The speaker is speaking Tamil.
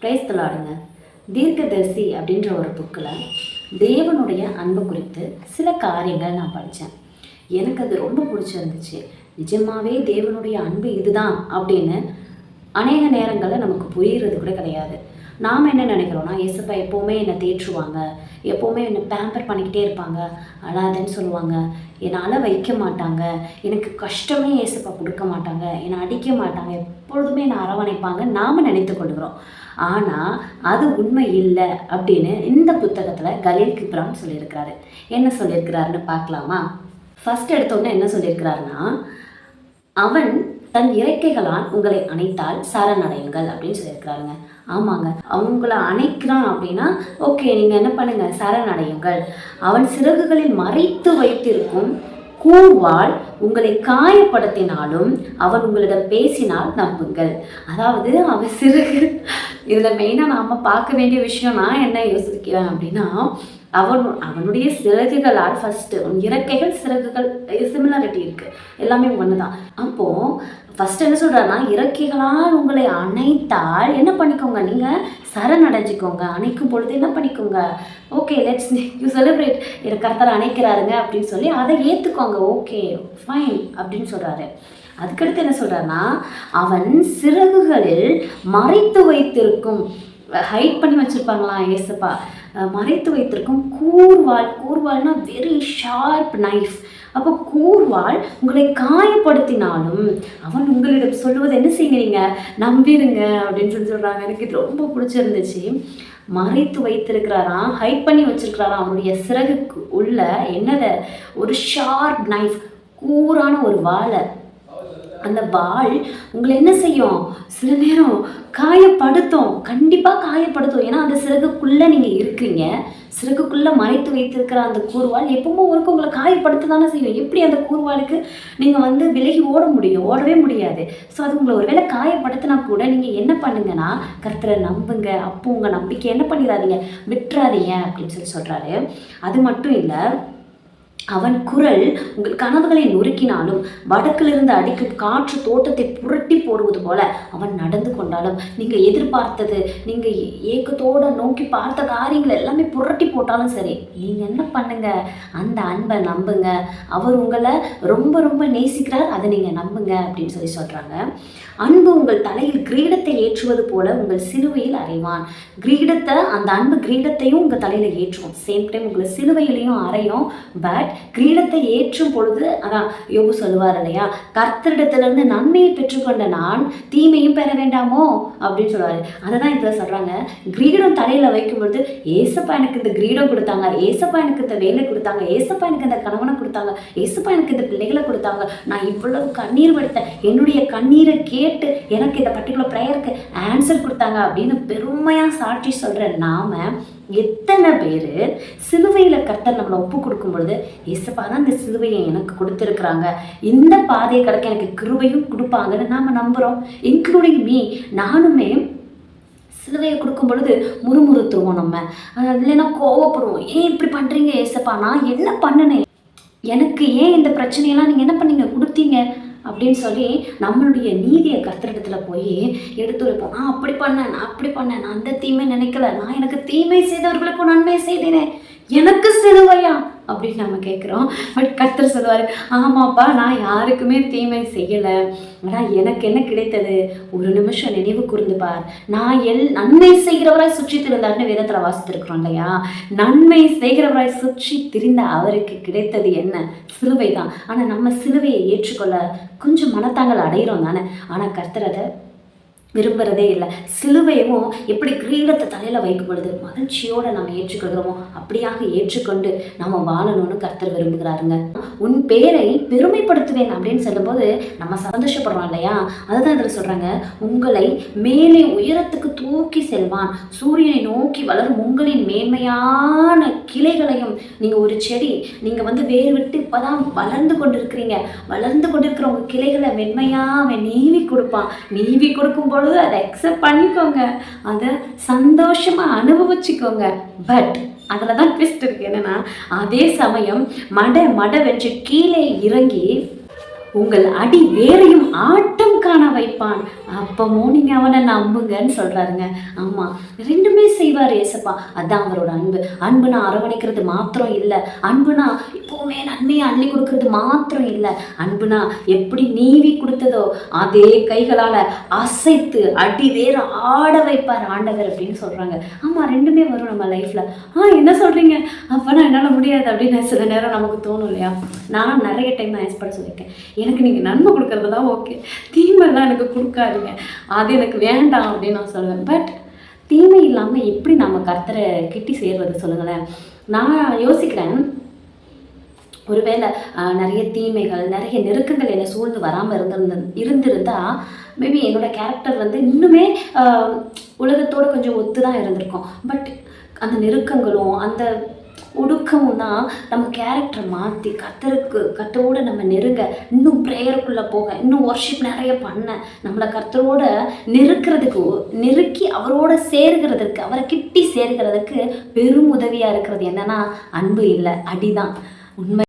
பிரைஸ் தலாடுங்க தீர்க்கதரிசி அப்படின்ற ஒரு புக்கில் தேவனுடைய அன்பு குறித்து சில காரியங்கள் நான் படித்தேன் எனக்கு அது ரொம்ப பிடிச்சிருந்துச்சு. நிஜமாவே தேவனுடைய அன்பு இதுதான் அப்படின்னு அநேக நேரங்களில் நமக்கு புரிகிறது கூட கிடையாது. நாம் என்ன நினைக்கிறோன்னா இயேசுப்பா எப்போவுமே என்னை தேற்றுவாங்க. எப்போவுமே என்னை பேம்பர் பண்ணிக்கிட்டே இருப்பாங்க. அழாதன்னு சொல்லுவாங்க. என்னை அழ வைக்க மாட்டாங்க. எனக்கு கஷ்டமே இயேசுப்பா கொடுக்க மாட்டாங்க. என்னை அடிக்க மாட்டாங்க. எப்பொழுதுமே என்னை அரவணைப்பாங்க நாம் நினைத்து கொள்கிறோம். ஆனால் அது உண்மை இல்லை அப்படின்னு இந்த புத்தகத்தில் கலீல் கிப்ரான் சொல்லியிருக்கிறாரு. என்ன சொல்லியிருக்கிறாருன்னு பார்க்கலாமா? ஃபர்ஸ்ட் எடுத்தோன்னே என்ன சொல்லியிருக்கிறாருன்னா அவன் தன் இறக்கைகளால் உங்களை அணைத்தால் சரணடையுங்கள் அப்படின்னு சொல்லியிருக்கிறாருங்க. ஆமாங்க. அவங்கள அணைக்கிறான் அப்படின்னா ஓகே நீங்கள் என்ன பண்ணுங்கள் சரணடையுங்கள். அவன் சிறகுகளில் மறைத்து வைத்திருக்கும் கூர்வாள் உங்களை காயப்படுத்தினாலும் அவன் உங்களிடம் பேசினால் நம்புங்கள். அதாவது அவன் சிறகு இதில் மெயினாக நாம் பார்க்க வேண்டிய விஷயம் நான் என்ன யோசிக்கிறேன் அப்படின்னா அவன் அவனுடைய சிறகுகளால் ஃபஸ்ட்டு இறக்கைகள் சிறகுகள் சிமிலாரிட்டி இருக்குது எல்லாமே ஒன்று தான் அப்போது ஃபஸ்ட் என்ன சொல்கிறாருன்னா இறக்கைகளால் உங்களை அணைத்தால் என்ன பண்ணிக்கோங்க நீங்கள் சரணடைஞ்சிக்கோங்க. அணைக்கும் பொழுது என்ன பண்ணிக்கோங்க? ஓகே லெட்ஸ் யூ செலிப்ரேட் எனக்கு கர்த்தர் அணைக்கிறாருங்க அப்படின்னு சொல்லி அதை ஏற்றுக்கோங்க ஓகே ஃபைன் அப்படின்னு சொல்கிறாரு அதுக்கடுத்து என்ன சொல்கிறாருன்னா அவன் சிறகுகளில் மறைத்து வைத்திருக்கும். ஹைட் பண்ணி வச்சுருப்பாங்களா ஏசப்பா? மறைத்து வைத்திருக்கும் கூர்வாள். கூர்வாள்னா வெரி ஷார்ப் நைஃப் அப்போ கூர்வாள் உங்களை காயப்படுத்தினாலும் அவன் உங்களிடம் சொல்லுவது என்ன செய்யுங்க நம்பிடுங்க அப்படின்னு சொல்லி சொல்கிறாங்க எனக்கு இது ரொம்ப பிடிச்சிருந்துச்சு. மறைத்து வைத்திருக்கிறாராம் ஹைட் பண்ணி வச்சிருக்கிறாராம் அவனுடைய சிறகுக்கு உள்ள என்னதை? ஒரு ஷார்ப் நைஃப் கூரான ஒரு வாழை அந்த வாள் உங்களை என்ன செய்யும்? சில நேரம் காயப்படுத்தும். கண்டிப்பாக காயப்படுத்தும். ஏன்னா அந்த சிறகுக்குள்ளே நீங்கள் இருக்கிறீங்க சிறகுக்குள்ளே மறைத்து வைத்திருக்கிற அந்த கூறுவாள் எப்பவுமே ஒருக்கு உங்களை காயப்படுத்த தானே செய்யும். எப்படி அந்த கூறுவாளுக்கு நீங்கள் வந்து விலகி ஓட முடியும்? ஓடவே முடியாது. ஸோ அது உங்களை ஒருவேளை காயப்படுத்தினா கூட நீங்கள் என்ன பண்ணுங்கன்னா கருத்தரை நம்புங்க. அப்போ உங்கள் நம்பிக்கை என்ன பண்ணிடாதீங்க. விட்டுறாதீங்க அப்படின்னு சொல்லி சொல்கிறாரு அது மட்டும் இல்லை அவன் குரல் உங்கள் கனவுகளை நொறுக்கினாலும் வடக்கிலிருந்து அடிக்கும் காற்று தோட்டத்தை புரட்டி போடுவது போல அவன் நடந்து கொண்டாலும். நீங்கள் எதிர்பார்த்தது நீங்கள் ஏக்கத்தோட நோக்கி பார்த்த காரியங்கள் எல்லாமே புரட்டி போட்டாலும் சரி. நீங்கள் என்ன பண்ணுங்க? அந்த அன்பை நம்புங்க. அவர் உங்களை ரொம்ப ரொம்ப நேசிக்கிறார். அதை நீங்கள் நம்புங்க அப்படின்னு சொல்லி சொல்கிறாங்க அன்பு உங்கள் தலையில் கிரீடத்தை ஏற்றுவது போல உங்கள் சிலுவையில் அறைவான். கிரீடத்தை அந்த அன்பு கிரீடத்தையும் உங்கள் தலையில் ஏற்றுவோம் சேம் டைம் உங்களை சிலுவையிலையும் அறையும். பட் கிரீடத்தை ஏற்றும் பொழுது அதான் யோபு சொல்லுவார் இல்லையா? கர்த்தரிடத்திலிருந்து நன்மையை பெற்றுக்கொண்ட நான் தீமையும் பெற வேண்டாமோ? அப்படின்னு சொல்லுவார். அதை தான் இதில் சொல்கிறாங்க கிரீடம் தலையில் வைக்கும் பொழுது ஏசப்பா எனக்கு இந்த கிரீடம் கொடுத்தாங்க ஏசப்பா எனக்கு இந்த வேலை கொடுத்தாங்க ஏசப்பா எனக்கு இந்த கணவனை கொடுத்தாங்க ஏசப்பா எனக்கு இந்த பிள்ளைகளை கொடுத்தாங்க. நான் இவ்வளவு கண்ணீர் படுத்தேன் என்னுடைய கண்ணீரை கேட்டு எனக்கு இந்த பர்டிகுலர் ப்ரேயருக்கு ஆன்சர் கொடுத்தாங்க அப்படின்னு பெருமையாக சாட்சி சொல்கிற நாம எத்தனை பேர் சிலுவையில் கர்த்தர் நம்மளை ஒப்பு கொடுக்கும் பொழுது இயேசப்பா தான் இந்த சிலுவையை எனக்கு கொடுத்துருக்குறாங்க. இந்த பாதையை கிடக்க எனக்கு கிருபையும் கொடுப்பாங்கன்னு நாம் நம்புகிறோம் இன்க்ளூடிங் மீ நானுமே சிலுவையை கொடுக்கும் பொழுது முறுமுறுத்துருவோம் நம்ம. இல்லைன்னா கோவப்படுவோம். ஏன் இப்படி பண்ணுறீங்க ஏசப்பா? நான் என்ன பண்ணினேன் எனக்கு ஏன் இந்த பிரச்சனையெல்லாம் நீங்கள் என்ன பண்ணீங்க? கொடுத்தீங்க. அப்படின்னு சொல்லி நம்மளுடைய நீதியை கர்த்தரிடத்துல போய் எடுத்து வைப்போம் நான் அப்படி பண்ணேன் நான் அப்படி பண்ணேன் நான் அந்த தீமை நினைக்கல. நான் எனக்கு தீமை செய்தவர்களுக்கும் நன்மை செய்தேனே. எனக்கு சிலுவையா? அப்படின்னு நம்ம கேட்குறோம் பட் கர்த்தர் சொல்லுவார் ஆமாப்பா நான் யாருக்குமே தீமை செய்யலை. ஆனால் எனக்கு என்ன கிடைத்தது? ஒரு நிமிஷம் நினைவு கூர்ந்து பார். நான் எல் நன்மை செய்கிறவராய் சுற்றி திருந்தார்னு வேதத்தில் வாசித்திருக்கிறோம் இல்லையா? நன்மை செய்கிறவராய் சுற்றி திரிந்த அவருக்கு கிடைத்தது என்ன? சிலுவை தான் ஆனால் நம்ம சிலுவையை ஏற்றுக்கொள்ள கொஞ்சம் மனத்தாங்கள் அடையிறோம் தானே. ஆனால் கர்த்தர் அதை விரும்புகிறதே இல்லை. சிலுவையும் எப்படி கிரீடத்தை தலையில் வைக்கும் பொழுது மகிழ்ச்சியோடு நம்ம ஏற்றுக்கொள்கிறோமோ அப்படியாக ஏற்றுக்கொண்டு நம்ம வாழணும்னு கர்த்தர் விரும்புகிறாருங்க. உன் பேரை பெருமைப்படுத்துவேன் அப்படின்னு சொல்லும்போது நம்ம சந்தோஷப்படுறோம் இல்லையா? அதுதான் இதில் சொல்கிறாங்க உங்களை மேலே உயரத்துக்கு தூக்கி செல்வான். சூரியனை நோக்கி வளரும் உங்களின் மேன்மையான கிளைகளையும் நீங்கள் ஒரு செடி நீங்கள் வந்து வேர் விட்டு இப்போ தான் வளர்ந்து கொண்டு இருக்கிறீங்க வளர்ந்து கொண்டு இருக்கிற உங்கள் கிளைகளை மென்மையாக அவன் நீவி கொடுப்பான். நீவி கொடுக்கும் பொழுது அதை அக்செப்ட் பண்ணிக்கோங்க. அதை சந்தோஷமாக அனுபவிச்சுக்கோங்க. பட் அதில் தான் ட்விஸ்ட் இருக்குது என்னன்னா அதே சமயம் மட மட வென்று கீழே இறங்கி உங்கள் அடி வேரையும் ஆட்டம் காண வைப்பான். அப்பமும் நீங்கள் அவனை நம்புங்கன்னு சொல்கிறாருங்க ஆமாம் ரெண்டுமே செய்வார் ஏசப்பா. அதான் அவரோட அன்பு. அன்புனா அரவணைக்கிறது மாத்திரம் இல்லை. அன்புனா இப்போவுமே நன்மையை அள்ளி கொடுக்கறது மாத்திரம் இல்லை. அன்புனா எப்படி நீவி கொடுத்ததோ அதே கைகளால் அசைத்து அடி வேற ஆட வைப்பார் ஆண்டவர் அப்படின்னு சொல்கிறாங்க ஆமாம் ரெண்டுமே வரும் நம்ம லைஃப்பில் ஆ என்ன சொல்கிறீங்க அப்போனா என்னால் முடியாது அப்படின்னு சில நேரம் நமக்கு தோணும் இல்லையா? நான் நிறைய டைம் நான் எக்ஸ்பர்ட் சொல்லியிருக்கேன். எனக்கு நீங்கள் நன்மை கொடுக்குறதெல்லாம் ஓகே தீமைலாம் எனக்கு கொடுக்காதீங்க. அது எனக்கு வேண்டாம் அப்படின்னு நான் சொல்லுவேன். பட் தீமை இல்லாமல் எப்படி நம்ம கர்த்தரை கிட்டி சேர்வது சொல்லுங்களேன். நான் யோசிக்கிறேன். ஒருவேளை நிறைய தீமைகள் நிறைய நெருக்கங்கள் என்னை சூழ்ந்து வராமல் இருந்திருந்த இருந்திருந்தா மேபி என்னோட கேரக்டர் வந்து இன்னுமே உலகத்தோடு உலகத்தோட கொஞ்சம் ஒத்து தான் இருந்திருக்கும். பட் அந்த நெருக்கங்களும் அந்த ஒடுக்கமும் தான் நம்ம கேரக்டரை மாற்றி கத்தருக்கு கத்தரோட நம்ம நெருங்க. இன்னும் ப்ரேயருக்குள்ளே போக இன்னும் ஒர்ஷிப் நிறைய பண்ண நம்மளை கர்த்தரோட நெருக்கிறதுக்கு நெருக்கி அவரோட சேர்கிறதுக்கு அவரை கிட்டி சேர்கிறதுக்கு பெரும் உதவியாக இருக்கிறது என்னன்னா அன்பு இல்லை அடிதான். உண்மை